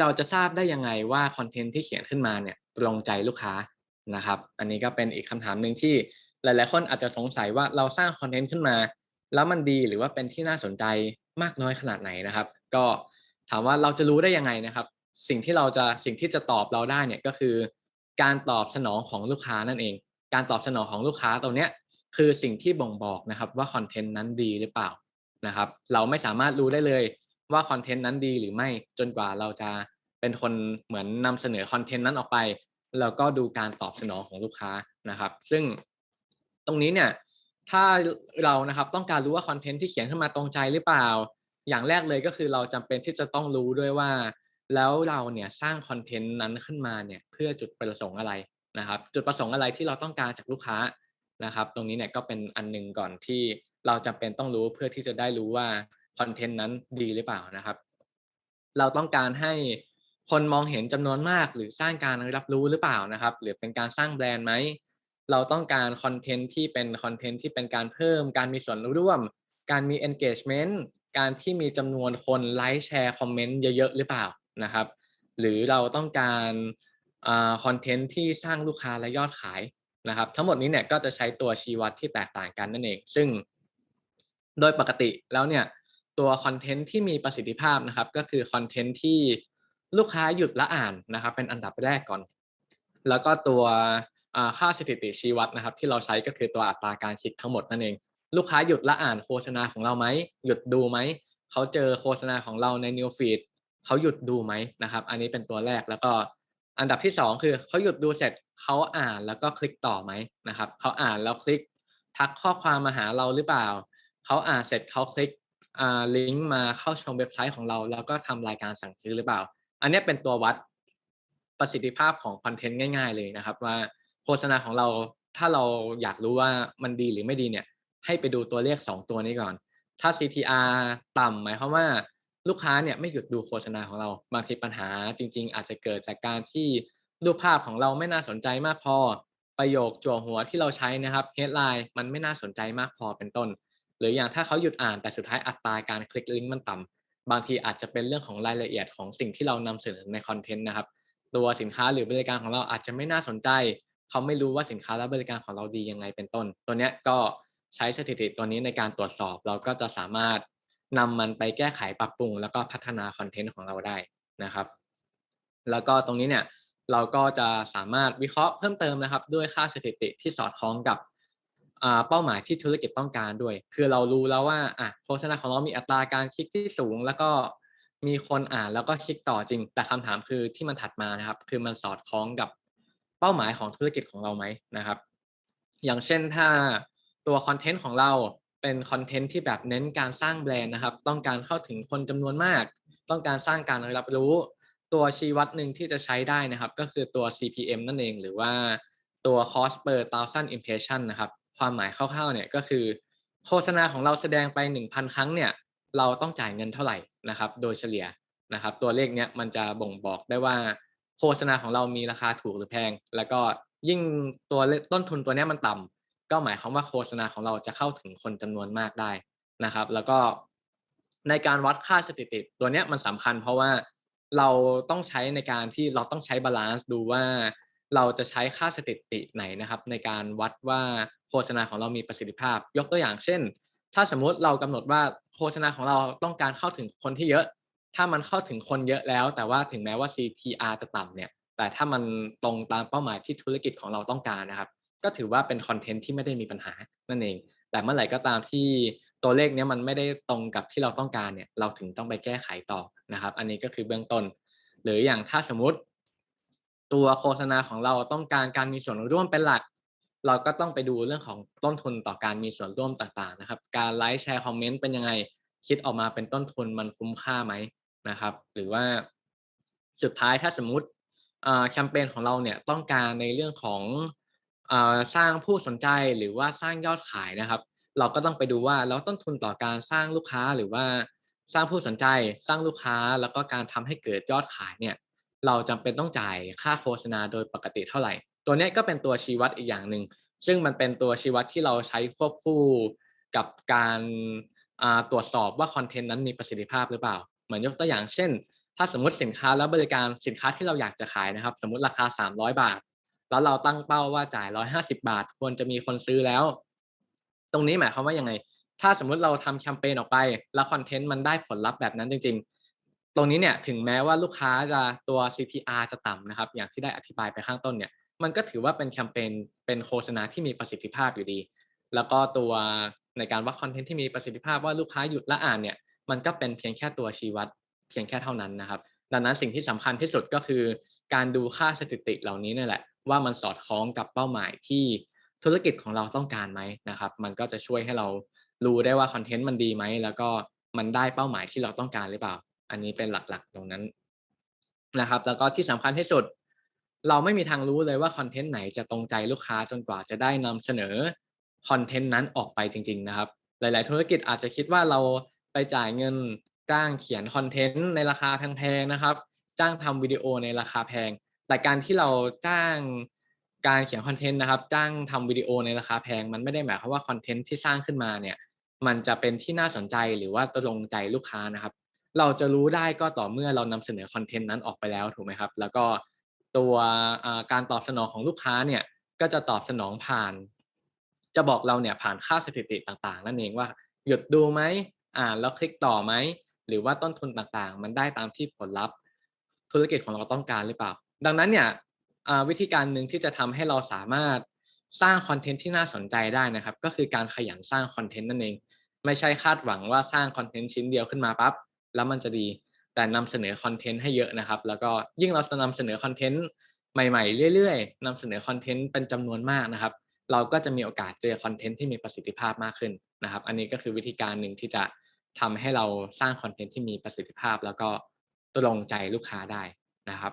เราจะทราบได้ยังไงว่าคอนเทนต์ที่เขียนขึ้นมาเนี่ยตรงใจลูกค้านะครับ อันนี้ก็เป็นอีกคำถามหนึ่งที่หลาย ๆ คนอาจจะสงสัยว่าเราสร้างคอนเทนต์ขึ้นมา แล้วมันดีหรือว่าเป็นที่น่าสนใจมากน้อยขนาดไหนนะครับ ก็ถามว่าเราจะรู้ได้ยังไงนะครับ สิ่งที่เราจะสิ่งที่จะตอบเราได้เนี่ยก็คือ การตอบสนองของลูกค้านั่นเอง การตอบสนองของลูกค้าตรงเนี้ยคือสิ่งที่บ่งบอกนะครับว่าคอนเทนต์นั้นดีหรือเปล่านะครับ เราไม่สามารถรู้ได้เลย ว่าคอนเทนต์นั้นดีหรือไม่จนกว่าเราจะเป็นคนเหมือนนำเสนอคอนเทนต์นั้นออกไป แล้วก็ดูการตอบสนองของลูกค้านะครับ ซึ่งตรงนี้เนี่ยถ้าเรานะครับต้องการรู้ว่าคอนเทนต์ที่เขียนขึ้นมาตรงใจหรือเปล่า อย่างแรกเลยก็คือเราจำเป็นที่จะต้องรู้ด้วยว่า แล้วเราเนี่ยสร้างคอนเทนต์นั้นขึ้นมาเนี่ยเพื่อจุดประสงค์อะไรนะครับ จุดประสงค์อะไรที่เราต้องการจากลูกค้านะครับ ตรงนี้เนี่ยก็เป็นอันหนึ่งก่อนที่เราจำเป็นต้องรู้เพื่อที่จะได้รู้ว่า คอนเทนต์นั้นดีหรือเปล่านะครับ เราต้องการให้คนมองเห็นจำนวนมาก หรือสร้างการรับรู้หรือเปล่านะครับ หรือเป็นการสร้างแบรนด์ไหมเราต้องการคอนเทนต์ที่เป็นคอนเทนต์ที่เป็นการเพิ่ม การมีส่วนร่วม การมี engagement การที่มีจำนวนคนไลค์แชร์คอมเมนต์เยอะๆหรือเปล่านะครับ หรือเราต้องการคอนเทนต์ที่สร้างลูกค้าและยอดขายนะครับ ทั้งหมดนี้เนี่ยก็จะใช้ตัวชี้วัดที่แตกต่างกันนั่นเอง ซึ่งโดยปกติแล้วเนี่ย ตัวคอนเทนต์ที่มีประสิทธิภาพนะครับ ก็คือคอนเทนต์ที่ลูกค้าหยุดและอ่านนะครับ เป็นอันดับแรกก่อน แล้วก็ตัวค่าสถิติชี้วัดนะครับ ที่เราใช้ก็คือตัวอัตราการคลิกทั้งหมดนั่นเอง ลูกค้าหยุดและอ่านโฆษณาของเราไหมหยุดดูไหมเขาเจอโฆษณาของเราใน New Feed เขาหยุดดูไหมนะครับ อันนี้เป็นตัวแรกแล้วก็อันดับที่ 2 คือเขาหยุดดูเสร็จเขาอ่านแล้วก็คลิกต่อไหมนะครับเขาอ่านแล้วคลิก ทักข้อความมาหาเราหรือเปล่าเขาอ่านเสร็จเขาคลิก ลิงก์มาเข้าชมเว็บไซต์ของเรา แล้วก็ทำรายการสั่งซื้อหรือเปล่า อันนี้เป็นตัววัดประสิทธิภาพของคอนเทนต์ง่าย ๆ เลยนะครับว่าโฆษณาของเราถ้าเราอยากรู้ว่ามันดีหรือไม่ดีเนี่ย ให้ไปดูตัวเลข 2 ตัวนี้ก่อน ถ้า CTR ต่ำหมายความว่าลูกค้าเนี่ยไม่หยุดดูโฆษณาของเราบางทีปัญหาจริง ๆ อาจจะเกิดจากการที่รูปภาพของเราไม่น่าสนใจมากพอประโยคจั่วหัวที่เราใช้นะครับ headline มันไม่น่าสนใจมากพอเป็นต้น หรืออย่างถ้าเขาหยุดอ่านแต่สุดท้ายอัตราการคลิกลิงก์มันต่ำบางทีอาจจะเป็นเรื่องของรายละเอียดของสิ่งที่เรานำเสนอในคอนเทนต์นะครับ ตัวสินค้าหรือบริการของเราอาจจะไม่น่าสนใจ เขาไม่รู้ว่าสินค้าและบริการของเราดียังไงเป็นต้น ตัวเนี้ยก็ใช้สถิติตัวนี้ในการตรวจสอบ เราก็จะสามารถนำมันไปแก้ไขปรับปรุง แล้วก็พัฒนาคอนเทนต์ของเราได้นะครับ แล้วก็ตรงนี้เนี่ยเราก็จะสามารถวิเคราะห์เพิ่มเติมนะครับ ด้วยค่าสถิติที่สอดคล้องกับ เป้าหมายที่ธุรกิจต้องการด้วย คือเรารู้แล้วว่าอะโฆษณาของเรามีอัตราการคลิกที่สูง แล้วก็มีคนอ่านแล้วก็คลิกต่อจริง แต่คำถามคือที่มันถัดมานะครับ คือมันสอดคล้องกับเป้าหมายของธุรกิจของเราไหมนะครับ อย่างเช่นถ้าตัวคอนเทนต์ของเราเป็นคอนเทนต์ที่แบบเน้นการสร้างแบรนด์นะครับ ต้องการเข้าถึงคนจำนวนมาก ต้องการสร้างการรับรู้ ตัวชี้วัดหนึ่งที่จะใช้ได้นะครับ ก็คือตัว CPM นั่นเอง หรือว่าตัว cost per thousand impression นะครับ ความหมายคร่าวๆเนี่ยก็คือ โฆษณาของเราแสดงไป 1,000 ครั้งเนี่ยเราต้องจ่ายเงินเท่าไหร่นะครับ โดยเฉลี่ยนะครับ ตัวเลขเนี้ยมันจะบ่งบอกได้ว่า โฆษณาของเรามีราคาถูกหรือแพง แล้วก็ยิ่งตัวต้นทุนตัวนี้มันต่ำก็หมายความว่าโฆษณาของเราจะเข้าถึงคนจำนวนมากได้นะครับ แล้วก็ในการวัดค่าสถิติ ตัวนี้มันสำคัญเพราะว่าเราต้องใช้ในการที่เราต้องใช้บาลานซ์ดูว่า เราจะใช้ค่าสถิติไหนนะครับ ในการวัดว่าโฆษณาของเรามีประสิทธิภาพ ยกตัวอย่างเช่น ถ้าสมมุติเรากำหนดว่าโฆษณาของเราต้องการเข้าถึงคนที่เยอะ ถ้ามันเข้าถึงคนเยอะแล้ว แต่ว่าถึงแม้ว่า CTR จะต่ำเนี่ย แต่ถ้ามันตรงตามเป้าหมายที่ธุรกิจของเราต้องการนะครับ ก็ถือว่าเป็นคอนเทนต์ที่ไม่ได้มีปัญหานั่นเอง แต่เมื่อไหร่ก็ตามที่ตัวเลขเนี้ยมันไม่ได้ตรงกับที่เราต้องการเนี่ย เราถึงต้องไปแก้ไขต่อนะครับ อันนี้ก็คือเบื้องต้น หรืออย่างถ้าสมมติ ตัวโฆษณาของเราต้องการการมีส่วนร่วมเป็นหลัก เราก็ต้องไปดูเรื่องของต้นทุนต่อการมีส่วนร่วมต่างๆนะครับ การไลค์แชร์คอมเมนต์เป็นยังไง คิดออกมาเป็นต้นทุนมันคุ้มค่าไหมนะครับ หรือว่าสุดท้ายถ้าสมมุติแคมเปญของเราเนี่ยต้องการในเรื่องของสร้างผู้สนใจหรือว่าสร้างยอดขายนะครับ เราก็ต้องไปดูว่าแล้วต้นทุนต่อการสร้างลูกค้าหรือว่าสร้างผู้สนใจ สร้างลูกค้าแล้วก็การทำให้เกิดยอดขายเนี่ย เราจำเป็นต้องจ่ายค่าโฆษณาโดยปกติเท่าไหร่ ตัวนี้ก็เป็นตัวชี้วัดอีกอย่างหนึ่งซึ่งมันเป็นตัวชี้วัดที่เราใช้ควบคู่กับการตรวจสอบว่าคอนเทนต์นั้นมีประสิทธิภาพหรือเปล่า เหมือนยกตัวอย่างเช่น ถ้าสมมติสินค้าและบริการสินค้าที่เราอยากจะขายนะครับ สมมติราคา 300 บาท แล้วเราตั้งเป้าว่าจ่าย 150 บาท ควรจะมีคนซื้อแล้ว ตรงนี้หมายความว่ายังไง ถ้าสมมุติเราทำแคมเปญออกไป แล้วคอนเทนต์มันได้ผลลัพธ์แบบนั้นจริง ตรงนี้เนี่ยถึงแม้ว่าลูกค้าจะตัว CTR จะต่ำนะครับ อย่างที่ได้อธิบายไปข้างต้นเนี่ย มันก็ถือว่าเป็นแคมเปญเป็นโฆษณาที่มีประสิทธิภาพอยู่ดี แล้วก็ตัวในการวัดคอนเทนต์ที่มีประสิทธิภาพว่าลูกค้าหยุดและอ่านเนี่ย มันก็เป็นเพียงแค่ตัวชี้วัดเพียงแค่เท่านั้นนะครับ ดังนั้นสิ่งที่สำคัญที่สุดก็คือ การดูค่าสถิติเหล่านี้นี่แหละ ว่ามันสอดคล้องกับเป้าหมายที่ธุรกิจของเราต้องการไหมนะครับ มันก็จะช่วยให้เรารู้ได้ว่าคอนเทนต์มันดีไหมแล้วก็มันได้เป้าหมายที่เราต้องการหรือเปล่า อันนี้เป็นหลักๆตรงนั้นนะครับ แล้วก็ที่สำคัญที่สุด เราไม่มีทางรู้เลยว่าคอนเทนต์ไหนจะตรงใจลูกค้าจนกว่าจะได้นำเสนอคอนเทนต์นั้นออกไปจริง ๆ นะครับ หลาย ๆ ธุรกิจอาจจะคิดว่าเราไปจ่ายเงินจ้างเขียนคอนเทนต์ในราคาแพงๆนะครับ จ้างทำวิดีโอในราคาแพง แต่การที่เราจ้างการเขียนคอนเทนต์นะครับ จ้างทำวิดีโอในราคาแพง มันไม่ได้หมายความว่าคอนเทนต์ที่สร้างขึ้นมาเนี่ย มันจะเป็นที่น่าสนใจหรือว่าตรงใจลูกค้านะครับ เราจะรู้ได้ก็ต่อเมื่อเรานำเสนอคอนเทนต์นั้นออกไปแล้วถูกไหมครับ แล้วก็ตัวการตอบสนองของลูกค้าเนี่ยก็จะตอบสนองผ่าน จะบอกเราเนี่ยผ่านค่าสถิติต่างๆ นั่นเองว่า หยุดดูไหมอ่านแล้วคลิกต่อไหมหรือว่าต้นทุนต่างๆ มันได้ตามที่ผลลัพธ์ธุรกิจของเราต้องการหรือเปล่า ดังนั้นเนี่ยวิธีการหนึ่งที่จะทำให้เราสามารถสร้างคอนเทนต์ที่น่าสนใจได้นะครับ ก็คือการขยันสร้างคอนเทนต์นั่นเอง ไม่ใช่คาดหวังว่าสร้างคอนเทนต์ชิ้นเดียวขึ้นมาปั๊บ แล้วมันจะดี แต่นำเสนอคอนเทนต์ให้เยอะนะครับ แล้วก็ยิ่งเราจะนำเสนอคอนเทนต์ใหม่ๆ เรื่อยๆนำเสนอคอนเทนต์เป็นจำนวนมากนะครับ เราก็จะมีโอกาสเจอคอนเทนต์ที่มีประสิทธิภาพมากขึ้นนะครับ อันนี้ก็คือวิธีการหนึ่งที่จะทำให้เราสร้างคอนเทนต์ที่มีประสิทธิภาพ แล้วก็ตรงใจลูกค้าได้นะครับ